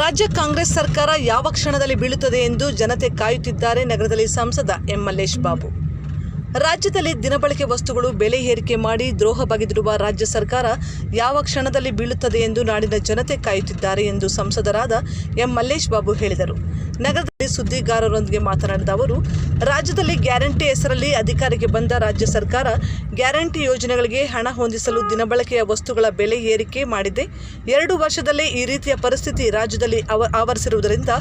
ರಾಜ್ಯ ಕಾಂಗ್ರೆಸ್ ಸರ್ಕಾರ ಯಾವ ಕ್ಷಣದಲ್ಲಿ ಬೀಳುತ್ತದೆ ಎಂದು ಜನತೆ ಕಾಯುತ್ತಿದ್ದಾರೆ ನಗರದಲ್ಲಿ ಸಂಸದ ಎಂ ಮಲ್ಲೇಶ್ ಬಾಬು. ರಾಜ್ಯದಲ್ಲಿ ದಿನಬಳಕೆ ವಸ್ತುಗಳು ಬೆಲೆ ಏರಿಕೆ ಮಾಡಿ ದ್ರೋಹ ಬಗೆದಿರುವ ರಾಜ್ಯ ಸರ್ಕಾರ ಯಾವ ಕ್ಷಣದಲ್ಲಿ ಬೀಳುತ್ತದೆ ಎಂದು ನಾಡಿನ ಜನತೆ ಕಾಯುತ್ತಿದ್ದಾರೆ ಎಂದು ಸಂಸದರಾದ ಎಂ ಮಲ್ಲೇಶ್ ಬಾಬು ಹೇಳಿದರು. ನಗರದಲ್ಲಿ ಸುದ್ದಿಗಾರರೊಂದಿಗೆ ಮಾತನಾಡಿದ ಅವರು, ರಾಜ್ಯದಲ್ಲಿ ಗ್ಯಾರಂಟಿ ಹೆಸರಲ್ಲಿ ಅಧಿಕಾರಕ್ಕೆ ಬಂದ ರಾಜ್ಯ ಸರ್ಕಾರ ಗ್ಯಾರಂಟಿ ಯೋಜನೆಗಳಿಗೆ ಹಣ ಹೊಂದಿಸಲು ದಿನಬಳಕೆಯ ವಸ್ತುಗಳ ಬೆಲೆ ಏರಿಕೆ ಮಾಡಿದೆ. ಎರಡು ವರ್ಷದಲ್ಲೇ ಈ ರೀತಿಯ ಪರಿಸ್ಥಿತಿ ರಾಜ್ಯದಲ್ಲಿ ಅವ ಆವರಿಸಿರುವುದರಿಂದ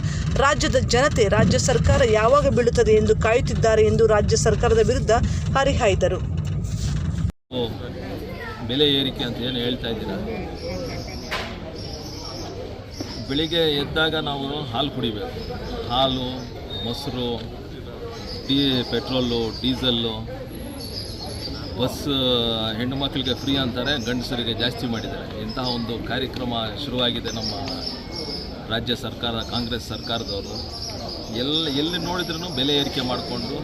ರಾಜ್ಯದ ಜನತೆ, ರಾಜ್ಯ ಸರ್ಕಾರ ಯಾವಾಗ ಬೀಳುತ್ತದೆ ಎಂದು ಕಾಯುತ್ತಿದ್ದಾರೆ ಎಂದು ರಾಜ್ಯ ಸರ್ಕಾರದ ವಿರುದ್ಧ ಹರಿಹಾಯ್ದರು. ಬೆಲೆ ಏರಿಕೆ ಅಂತ ಏನು ಹೇಳ್ತಾ ಇದ್ದೀರಾ? ಬೆಳಿಗ್ಗೆ ಎದ್ದಾಗ ನಾವು ಹಾಲು ಕುಡಿಬೇಕು. ಹಾಲು, ಮೊಸರು ಡೀ ಪೆಟ್ರೋಲು, ಡೀಸಲ್ಲು. ಬಸ್ ಹೆಣ್ಣು ಮಕ್ಕಳಿಗೆ ಫ್ರೀ ಅಂತಾರೆ, ಗಂಡಸರಿಗೆ ಜಾಸ್ತಿ ಮಾಡಿದ್ದಾರೆ. ಇಂತಹ ಒಂದು ಕಾರ್ಯಕ್ರಮ ಶುರುವಾಗಿದೆ ನಮ್ಮ ರಾಜ್ಯ ಸರ್ಕಾರ, ಕಾಂಗ್ರೆಸ್ ಸರ್ಕಾರದವರು. ಎಲ್ಲ ಎಲ್ಲಿ ನೋಡಿದ್ರೂ ಬೆಲೆ ಏರಿಕೆ ಮಾಡಿಕೊಂಡು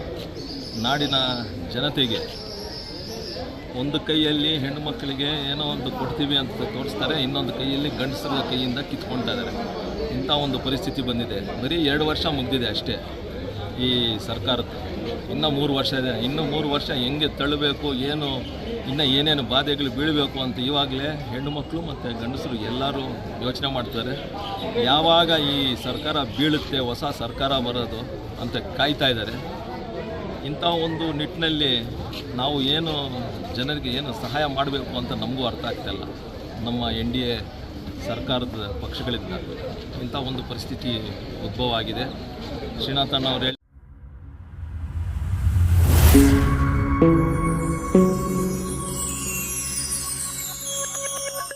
ನಾಡಿನ ಜನತೆಗೆ ಒಂದು ಕೈಯಲ್ಲಿ ಹೆಣ್ಣು ಮಕ್ಕಳಿಗೆ ಏನೋ ಒಂದು ಕೊಡ್ತೀವಿ ಅಂತ ತೋರಿಸ್ತಾರೆ, ಇನ್ನೊಂದು ಕೈಯಲ್ಲಿ ಗಂಡಸರ ಕೈಯಿಂದ ಕಿತ್ಕೊಳ್ತಾ ಇದ್ದಾರೆ. ಇಂಥ ಒಂದು ಪರಿಸ್ಥಿತಿ ಬಂದಿದೆ. ಬರೀ ಎರಡು ವರ್ಷ ಮುಗಿದಿದೆ ಅಷ್ಟೇ ಈ ಸರ್ಕಾರ ಇನ್ನೂ ಮೂರು ವರ್ಷ ಇದೆ. ಇನ್ನೂ ಮೂರು ವರ್ಷ ಹೆಂಗೆ ತಳ್ಳಬೇಕು, ಏನು, ಇನ್ನು ಏನೇನು ಬಾಧೆಗಳು ಬೀಳಬೇಕು ಅಂತ ಇವಾಗಲೇ ಹೆಣ್ಣು ಮಕ್ಕಳು ಮತ್ತು ಗಂಡಸರು ಎಲ್ಲರೂ ಯೋಚನೆ ಮಾಡ್ತಾರೆ. ಯಾವಾಗ ಈ ಸರ್ಕಾರ ಬೀಳುತ್ತೆ, ಹೊಸ ಸರ್ಕಾರ ಬರೋದು ಅಂತ ಕಾಯ್ತಾ ಇದ್ದಾರೆ. ಇಂಥ ಒಂದು ನಿಟ್ಟಿನಲ್ಲಿ ನಾವು ಏನು ಜನರಿಗೆ ಏನು ಸಹಾಯ ಮಾಡಬೇಕು ಅಂತ ನಮಗೂ ಅರ್ಥ ಆಗ್ತಾಯಿಲ್ಲ ನಮ್ಮ ಎನ್ ಡಿ ಎ ಸರ್ಕಾರದ ಪಕ್ಷಗಳಿಂದ ಇಂಥ ಒಂದು ಪರಿಸ್ಥಿತಿ ಉದ್ಭವ ಆಗಿದೆ ಶ್ರೀನಾಥಣ್ಣ ಅವರು ಹೇಳಿ